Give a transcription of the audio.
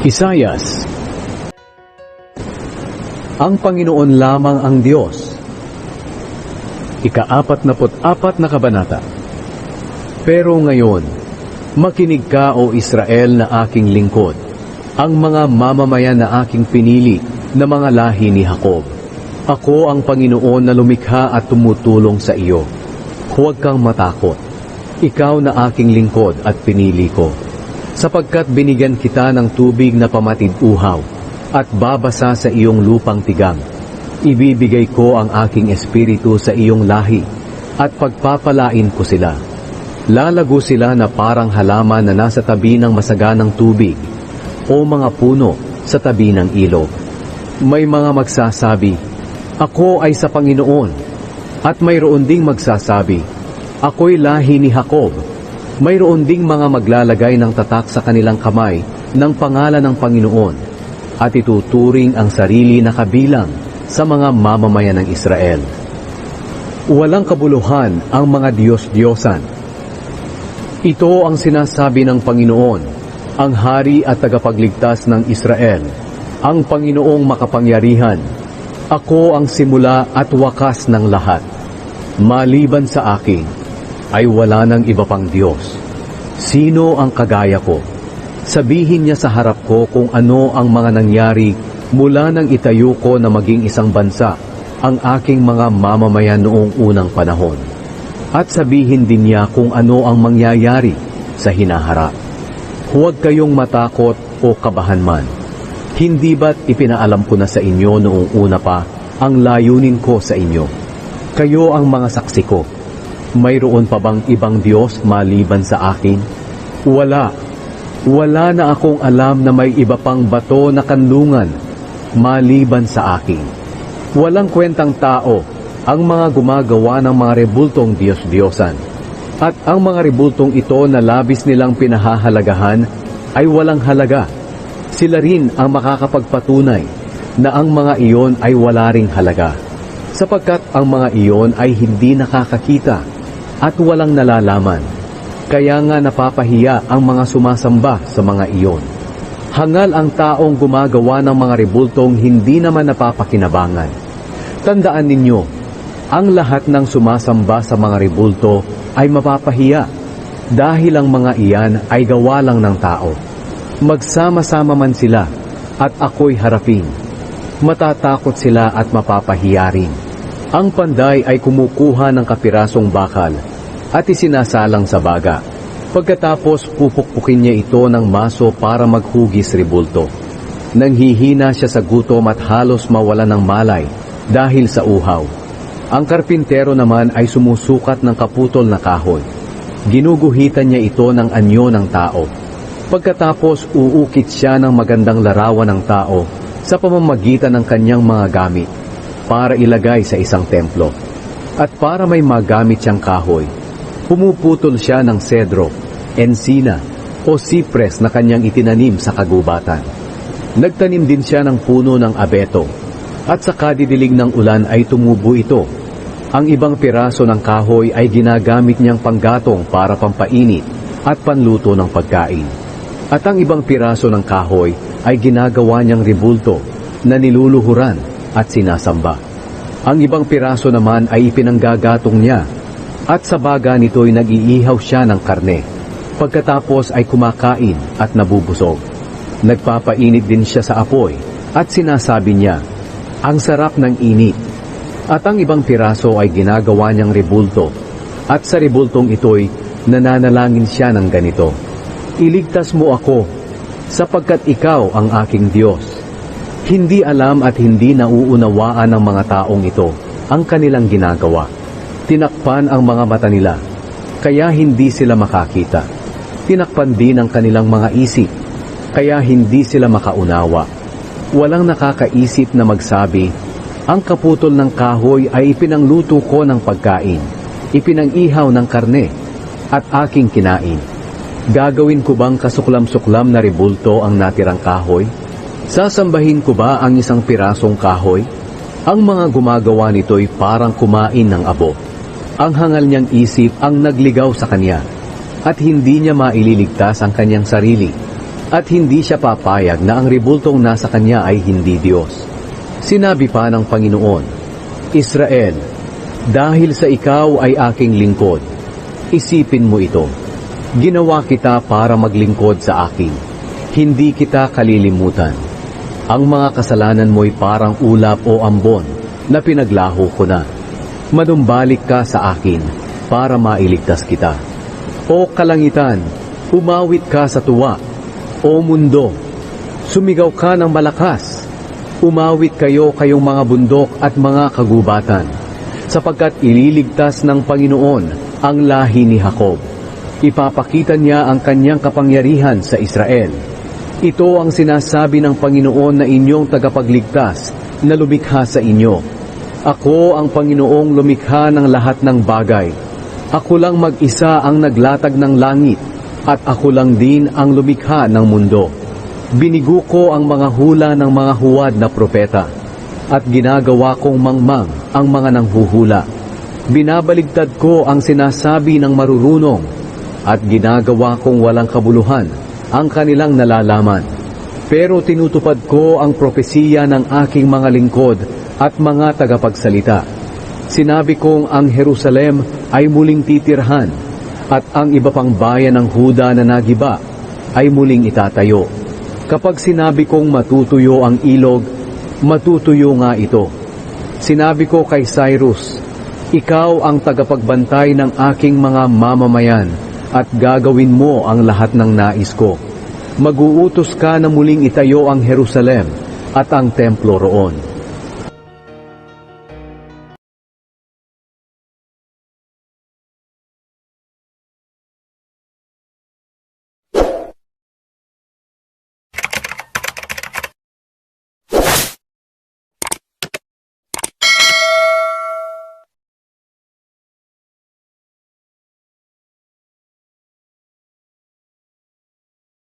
Isayas Ang Panginoon lamang ang Diyos. Ika-apat na apat na kabanata. Pero ngayon, makinig ka o Israel na aking lingkod, ang mga mamamayan na aking pinili na mga lahi ni Jacob. Ako ang Panginoon na lumikha at tumutulong sa iyo. Huwag kang matakot. Ikaw na aking lingkod at pinili ko. Sapagkat binigyan kita ng tubig na pamatid-uhaw at babasa sa iyong lupang tigang. Ibibigay ko ang aking espiritu sa iyong lahi at pagpapalain ko sila. Lalago sila na parang halaman na nasa tabi ng masaganang tubig o mga puno sa tabi ng ilog. May mga magsasabi, Ako ay sa Panginoon. At mayroon ding magsasabi, Ako'y lahi ni Jacob. Mayroon ding mga maglalagay ng tatak sa kanilang kamay ng pangalan ng Panginoon at ituturing ang sarili na kabilang sa mga mamamayan ng Israel. Walang kabuluhan ang mga Diyos-Diyosan. Ito ang sinasabi ng Panginoon, ang Hari at Tagapagligtas ng Israel, ang Panginoong makapangyarihan. Ako ang simula at wakas ng lahat. Maliban sa akin, ay wala ng iba pang Diyos. Sino ang kagaya ko? Sabihin niya sa harap ko kung ano ang mga nangyari mula nang itayo ko na maging isang bansa ang aking mga mamamayan noong unang panahon. At sabihin din niya kung ano ang mangyayari sa hinaharap. Huwag kayong matakot o kabahan man. Hindi ba't ipinaalam ko na sa inyo noong una pa ang layunin ko sa inyo? Kayo ang mga saksi ko. Mayroon pa bang ibang Diyos maliban sa akin? Wala. Wala na akong alam na may iba pang bato na kanlungan maliban sa akin. Walang kwentang tao ang mga gumagawa ng mga rebultong Diyos-Diyosan. At ang mga rebultong ito na labis nilang pinahahalagahan ay walang halaga. Sila rin ang makakapagpatunay na ang mga iyon ay wala ring halaga. Sapagkat ang mga iyon ay hindi nakakakita at walang nalalaman. Kaya nga napapahiya ang mga sumasamba sa mga iyon. Hangal ang taong gumagawa ng mga rebultong hindi naman napapakinabangan. Tandaan ninyo, ang lahat ng sumasamba sa mga rebulto ay mapapahiya dahil ang mga iyan ay gawa lang ng tao. Magsama-sama man sila at ako'y harapin. Matatakot sila at mapapahiya rin. Ang panday ay kumukuha ng kapirasong bakal at isinasalang sa baga. Pagkatapos pupukpukin niya ito ng maso para maghugis rebulto. Nanghihina siya sa gutom at halos mawala ng malay dahil sa uhaw. Ang karpintero naman ay sumusukat ng kaputol na kahoy. Ginuguhitan niya ito ng anyo ng tao. Pagkatapos uukit siya ng magandang larawan ng tao sa pamamagitan ng kanyang mga gamit para ilagay sa isang templo. At para may magamit siyang kahoy, pumuputol siya ng sedro, ensina o sipres na kanyang itinanim sa kagubatan. Nagtanim din siya ng puno ng abeto at sa kadidilig ng ulan ay tumubo ito. Ang ibang piraso ng kahoy ay ginagamit niyang panggatong para pampainit at panluto ng pagkain. At ang ibang piraso ng kahoy ay ginagawa niyang ribulto na niluluhuran at sinasamba. Ang ibang piraso naman ay ipinanggagatong niya at sa baga nito'y nag-iihaw siya ng karne. Pagkatapos ay kumakain at nabubusog. Nagpapainit din siya sa apoy at sinasabi niya, ang sarap ng init. At ang ibang piraso ay ginagawa niyang rebulto. At sa rebultong ito'y nananalangin siya ng ganito. Iligtas mo ako, sapagkat ikaw ang aking Diyos. Hindi alam at hindi nauunawaan ng mga taong ito ang kanilang ginagawa. Tinakpan ang mga mata nila, kaya hindi sila makakita. Tinakpan din ang kanilang mga isip, kaya hindi sila makaunawa. Walang nakakaisip na magsabi, ang kaputol ng kahoy ay ipinangluto ko ng pagkain, ipinangihaw ng karne, at aking kinain. Gagawin ko bang kasuklam-suklam na rebulto ang natirang kahoy? Sasambahin ko ba ang isang pirasong kahoy? Ang mga gumagawa nito'y parang kumain ng abo. Ang hangal niyang isip ang nagligaw sa kanya, at hindi niya maililigtas ang kanyang sarili. at hindi siya papayag na ang rebultong nasa kanya ay hindi Diyos. Sinabi pa ng Panginoon, Israel, dahil sa ikaw ay aking lingkod, isipin mo ito. Ginawa kita para maglingkod sa akin. Hindi kita kalilimutan. Ang mga kasalanan mo'y parang ulap o ambon na pinaglaho ko na. Manumbalik ka sa akin para mailigtas kita. O kalangitan, umawit ka sa tuwa. O mundo, sumigaw ka ng malakas. Umawit kayo kayong mga bundok at mga kagubatan, sapagkat ililigtas ng Panginoon ang lahi ni Jacob. Ipapakita niya ang kanyang kapangyarihan sa Israel. Ito ang sinasabi ng Panginoon na inyong tagapagligtas na lumikha sa inyo. Ako ang Panginoong lumikha ng lahat ng bagay. Ako lang mag-isa ang naglatag ng langit at ako lang din ang lumikha ng mundo. Binigo ko ang mga hula ng mga huwad na propeta at ginagawa kong mangmang ang mga nanghuhula. Binabaligtad ko ang sinasabi ng marurunong at ginagawa kong walang kabuluhan ang kanilang nalalaman. Pero tinutupad ko ang propesiya ng aking mga lingkod at mga tagapagsalita. Sinabi kong ang Jerusalem ay muling titirhan at ang iba pang bayan ng Huda na nagiba ay muling itatayo. Kapag sinabi kong matutuyo ang ilog, matutuyo nga ito. Sinabi ko kay Cyrus, ikaw ang tagapagbantay ng aking mga mamamayan at gagawin mo ang lahat ng nais ko. Mag-uutos ka na muling itayo ang Jerusalem at ang templo roon.